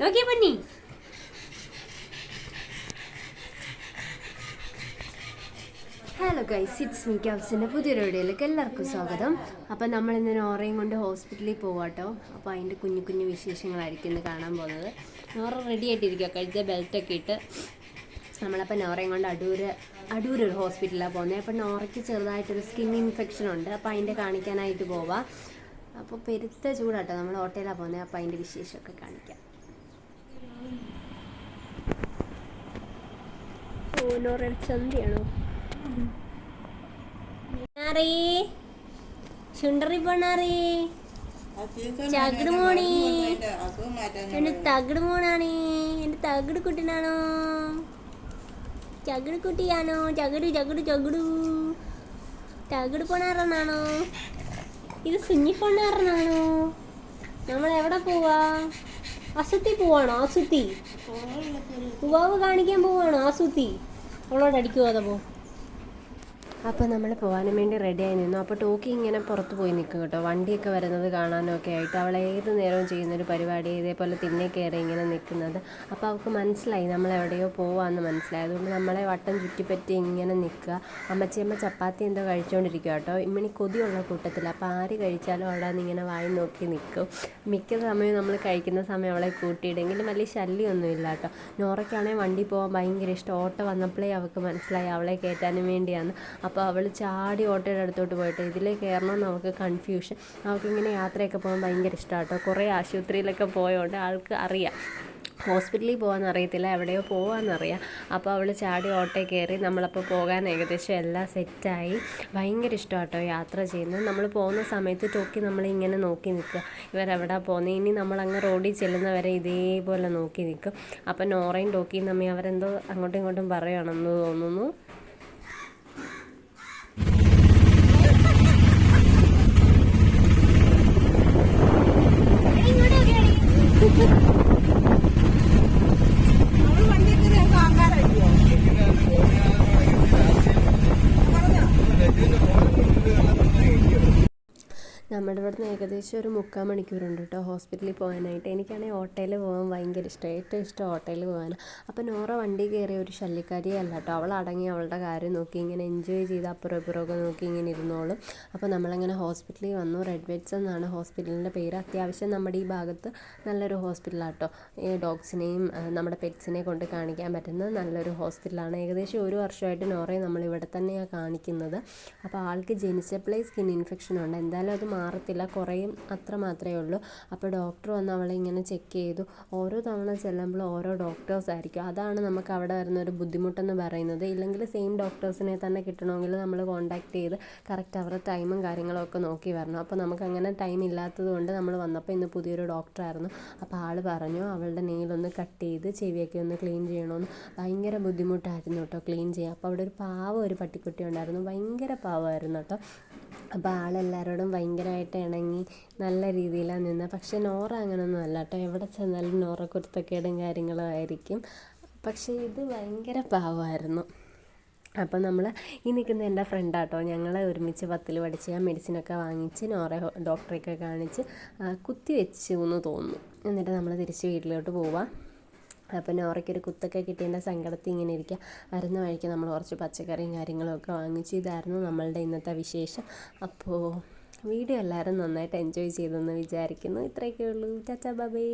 നോക്കിയ പൊന്നി. Hello guys it's me ക്യാപ്സിന്റെ പുതിയൊരു വീഡിയോയിലേക്ക് എല്ലാവർക്കും സ്വാഗതം. അപ്പം നമ്മൾ ഇന്ന് നോറയും കൊണ്ട് ഹോസ്പിറ്റലിൽ പോവാട്ടോ. അപ്പോൾ അതിന്റെ കുഞ്ഞു കുഞ്ഞു വിശേഷങ്ങളായിരിക്കും ഇന്ന് കാണാൻ പോകുന്നത്. നോറ റെഡി ആയിട്ടിരിക്കുക കഴുത്ത ബെൽറ്റൊക്കെ ഇട്ട് നമ്മളപ്പോൾ നോറയും കൊണ്ട് അടൂര് അടൂർ ഒരു ഹോസ്പിറ്റലിലാണ് പോകുന്നത് അപ്പോൾ നോറയ്ക്ക് ചെറുതായിട്ടൊരു സ്കിൻ ഇൻഫെക്ഷൻ ഉണ്ട്. അപ്പോൾ അതിന്റെ കാണിക്കാനായിട്ട് പോവാം. അപ്പോൾ പെരുത്ത ചൂടാട്ടോ നമ്മൾ ഹോട്ടലിലാണ് പോകുന്നത് അപ്പോൾ അതിന്റെ വിശേഷമൊക്കെ കാണിക്കാം. ഓ നോറയുടെ ചന്തിയാണോ? ചുണ്ടറി പോണാറി ചകിട് മോണി. എന്റെ തകിട് മോണാണ് എന്റെ തകിട് കുട്ടനാണോ? ചകിട് കുട്ടിയാണോ? ചകിട് ചകിട് ചകിടു. തകിട് പോണാറനാണോ ഇത് സുഞ്ഞി പോണാറനാണോ നമ്മൾ എവിടെ പോവാ? അസുത്തി പോവാണോ? അസുത്തി ഉവാവ് കാണിക്കാൻ പോവാണോ? അസുത്തി അവളോട് അടിക്കുവോ അതപ്പോ അപ്പോൾ നമ്മൾ പോകാനും വേണ്ടി റെഡിയായി നിന്നു. അപ്പോൾ ടോക്കി ഇങ്ങനെ പുറത്ത് പോയി നിൽക്കും കേട്ടോ. വണ്ടിയൊക്കെ വരുന്നത് കാണാനൊക്കെ ആയിട്ട്. അവൾ ഏത് നേരവും ചെയ്യുന്നൊരു പരിപാടി ഇതേപോലെ തിന്നെ കയറി ഇങ്ങനെ നിൽക്കുന്നത്. അപ്പോൾ അവൾക്ക് മനസ്സിലായി നമ്മൾ എവിടെയോ പോവാന്ന് മനസ്സിലായി. അതുകൊണ്ട് നമ്മളെ വട്ടം ചുറ്റിപ്പറ്റി ഇങ്ങനെ നിൽക്കുക. അമ്മച്ചിയമ്മ ചപ്പാത്തി എന്തോ കഴിച്ചുകൊണ്ടിരിക്കുക കേട്ടോ. ഇമ്മണി കൊതിയുള്ള കൂട്ടത്തിൽ അപ്പോൾ ആര് കഴിച്ചാലും അവിടെ നിന്ന് ഇങ്ങനെ വായി നോക്കി നിൽക്കും. മിക്ക സമയവും നമ്മൾ കഴിക്കുന്ന സമയം അവളെ കൂട്ടിയിടെങ്കിലും വലിയ ശല്യമൊന്നും ഇല്ല കേട്ടോ. നോറയ്ക്കാണെങ്കിൽ വണ്ടി പോകാൻ ഭയങ്കര ഇഷ്ടം. ഓട്ടോ വന്നപ്പോഴേ അവൾക്ക് മനസ്സിലായി അവളെ കയറ്റാനും വേണ്ടിയാണ് അപ്പോൾ അവൾ ചാടി ഓട്ടോയുടെ അടുത്തോട്ട് പോയിട്ട് ഇതിലേ കയറണം നമുക്ക് കൺഫ്യൂഷൻ നമുക്കിങ്ങനെ യാത്രയൊക്കെ പോകാൻ ഭയങ്കര ഇഷ്ടമാണ് കേട്ടോ കുറേ ആശുപത്രിയിലൊക്കെ പോയതുകൊണ്ട് ആൾക്ക് അറിയാം. ഹോസ്പിറ്റലിൽ പോകാൻ അറിയത്തില്ല എവിടെയോ പോകാമെന്നറിയാം അപ്പോൾ അവൾ ചാടി ഓട്ടോ കയറി നമ്മളപ്പോൾ പോകാൻ ഏകദേശം എല്ലാം സെറ്റായി ഭയങ്കര ഇഷ്ടമാണ് കേട്ടോ യാത്ര ചെയ്യുന്നത്. നമ്മൾ പോകുന്ന സമയത്ത് ടോക്കി നമ്മളിങ്ങനെ നോക്കി നിൽക്കുക. ഇവരെവിടെ പോകുന്നത് ഇനി നമ്മളങ്ങ് റോഡിൽ ചെല്ലുന്നവരെ ഇതേപോലെ നോക്കി നിൽക്കും. അപ്പം നോറയും ടോക്കിയും തമ്മിൽ അവരെന്തോ അങ്ങോട്ടും ഇങ്ങോട്ടും പറയുകയാണെന്ന് തോന്നുന്നു. Thank you. നമ്മുടെ ഇവിടെ നിന്ന് ഏകദേശം ഒരു മുക്കാൽ മണിക്കൂറുണ്ട് കേട്ടോ ഹോസ്പിറ്റലിൽ പോകാനായിട്ട്. എനിക്കാണെങ്കിൽ ഓട്ടോയിൽ പോകാൻ ഭയങ്കര ഇഷ്ടം. ഏറ്റവും ഇഷ്ടം ഓട്ടോയിൽ പോകാൻ അപ്പോൾ നോറ വണ്ടി കയറിയ ഒരു ശല്യക്കാരിയല്ല കേട്ടോ. അവൾ അടങ്ങി അവളുടെ കാര്യം നോക്കി ഇങ്ങനെ എൻജോയ് ചെയ്ത് അപ്പുറം ഇപ്പുറമൊക്കെ നോക്കി ഇങ്ങനെ ഇരുന്നോളും. അപ്പോൾ നമ്മളങ്ങനെ ഹോസ്പിറ്റലിൽ വന്നു. റെഡ് വെറ്റ്സ് എന്നാണ് ഹോസ്പിറ്റലിന്റെ പേര്. അത്യാവശ്യം നമ്മുടെ ഈ ഭാഗത്ത് നല്ലൊരു ഹോസ്പിറ്റലാണ് കേട്ടോ. ഈ ഡോഗ്സിനെയും നമ്മുടെ പെറ്റ്സിനെ കൊണ്ട് കാണിക്കാൻ പറ്റുന്ന നല്ലൊരു ഹോസ്പിറ്റലാണ്. ഏകദേശം ഒരു വർഷമായിട്ട് നോറയെ നമ്മൾ ഇവിടെ തന്നെയാണ് കാണിക്കുന്നത്. അപ്പോൾ ആൾക്ക് ജനിച്ചപ്പോഴേ സ്കിൻ ഇൻഫെക്ഷൻ ഉണ്ട്. എന്തായാലും അത് മാറത്തില്ല. കുറയും അത്ര മാത്രമേ ഉള്ളൂ. അപ്പോൾ ഡോക്ടർ വന്ന് അവളെ ഇങ്ങനെ ചെക്ക് ചെയ്തു. ഓരോ തവണ ചെല്ലുമ്പോൾ ഓരോ ഡോക്ടേഴ്സ് ആയിരിക്കും. അതാണ് നമുക്ക് അവിടെ വരുന്ന ഒരു ബുദ്ധിമുട്ടെന്ന് പറയുന്നത്. ഇല്ലെങ്കിൽ സെയിം ഡോക്ടേഴ്സിനെ തന്നെ കിട്ടണമെങ്കിൽ നമ്മൾ കോൺടാക്ട് ചെയ്ത് കറക്റ്റ് അവരുടെ ടൈമും കാര്യങ്ങളും ഒക്കെ നോക്കി വരണം. അപ്പോൾ നമുക്ക് അങ്ങനെ ടൈം ഇല്ലാത്തത് കൊണ്ട് നമ്മൾ വന്നപ്പോൾ ഇന്ന് പുതിയൊരു ഡോക്ടറായിരുന്നു അപ്പോൾ ആൾ പറഞ്ഞു അവളുടെ നെയിലൊന്ന് കട്ട് ചെയ്ത് ചെവിയൊക്കെ ഒന്ന് ക്ലീൻ ചെയ്യണമെന്ന് ഭയങ്കര ബുദ്ധിമുട്ടായിരുന്നു കേട്ടോ ക്ലീൻ ചെയ്യാൻ. അപ്പോൾ അവിടെ ഒരു പാവ ഒരു പട്ടിക്കുട്ടി ഉണ്ടായിരുന്നു. ഭയങ്കര പാവമായിരുന്നു കേട്ടോ. അപ്പോൾ ആളെല്ലാവരോടും ഭയങ്കരമായിട്ട് ഇണങ്ങി നല്ല രീതിയിലാണ് നിന്നത് പക്ഷേ നോറ അങ്ങനെയൊന്നും അല്ല കേട്ടോ എവിടെ ചെന്നാലും നോറ കുരുത്തക്കേടും കാര്യങ്ങളും ആയിരിക്കും. പക്ഷേ ഇത് ഭയങ്കര പാവമായിരുന്നു. അപ്പം നമ്മൾ ഈ നിൽക്കുന്ന എന്റെ ഫ്രണ്ടാട്ടോ ഞങ്ങൾ ഒരുമിച്ച് പത്തിൽ പഠിച്ച് ഞാൻ മെഡിസിനൊക്കെ വാങ്ങിച്ച് നോറെ ഡോക്ടറെയൊക്കെ കാണിച്ച് കുത്തി വെച്ചു എന്ന് തോന്നുന്നു. എന്നിട്ട് നമ്മൾ തിരിച്ച് വീട്ടിലോട്ട് പോവാം. അപ്പം നോറയ്ക്കൊരു കുത്തൊക്കെ കിട്ടിയതിന്റെ സങ്കടത്തിൽ ഇങ്ങനെ ഇരിക്കുക വരുന്ന വഴിക്ക് നമ്മൾ കുറച്ച് പച്ചക്കറിയും കാര്യങ്ങളും ഒക്കെ വാങ്ങിച്ചു. ഇതായിരുന്നു നമ്മളുടെ ഇന്നത്തെ വിശേഷം. അപ്പോൾ വീഡിയോ എല്ലാവരും നന്നായിട്ട് എൻജോയ് ചെയ്തെന്ന് വിചാരിക്കുന്നു. ഇത്രയൊക്കെ ഉള്ളൂ ചാച്ചാ ബൈ.